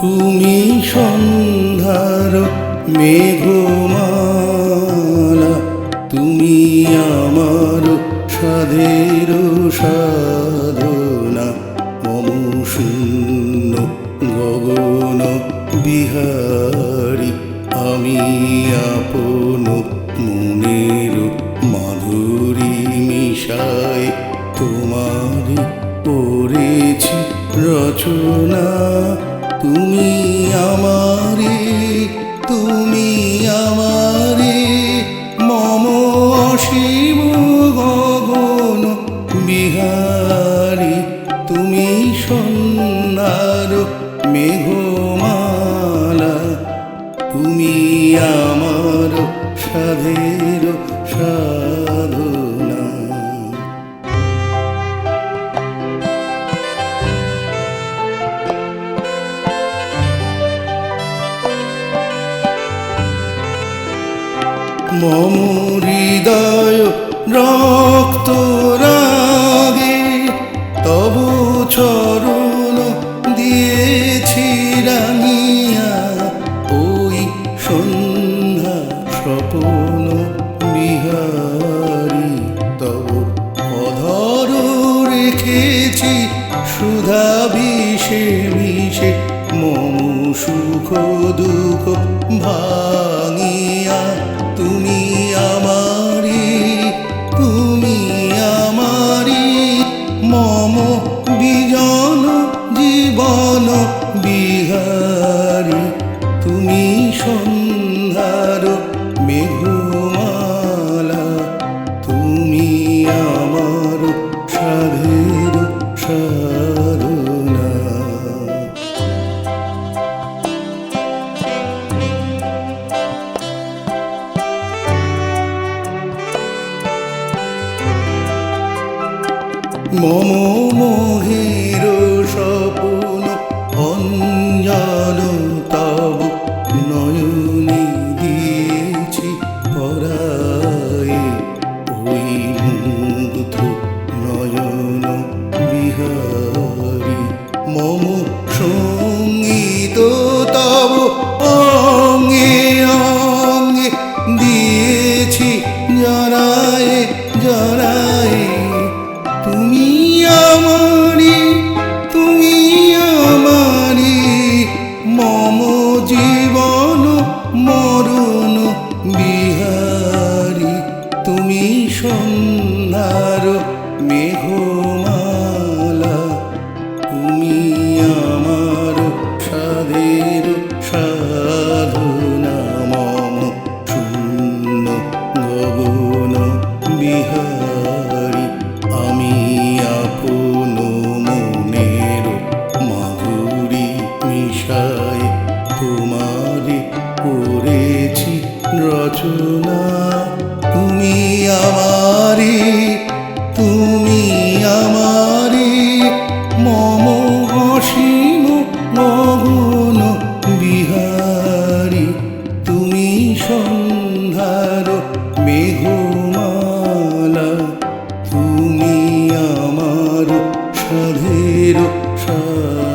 তুমি সন্ধ্যার মেঘমালা, তুমি আমার সাধের সাধনা, মম শূন্য গগন বিহারী, আমি আপন মনের মাধুরী মিশায় তোমার করেছি রচনা। তুমি আমারে তুমি আমারে, মম শিব গগন বিহারী, তুমি সন্ন্যার মেঘমালা, তুমি আমার সাধের সাধনা মম হৃদয় রক্ত রাগে, তব চরণ দিয়েছি রাঙিয়া ওই সন্ধ্যা স্বপন বিহারী, তব অধর রেখেছি সুধা বিষে। মিশে মম সুখ দুঃখ ভাঙিয়া তুমি আমারি তুমি আমারি মম বিজন জীবন বিহারী। মম মোহের সপন অঞ্জন তব নয়নে দিয়েছি পরায়ে ওই মুগ্ধ নয়ন বিহারী। মম মম জীবন মরুন বিহারী তুমি সন্ধ্যার মেঘমালা করেছি রচনা। তুমি আমারে তুমি আমারে মম অসীম গগন বিহারী। তুমি সন্ধ্যার মেঘমালা। তুমি আমার সাধের সাধনা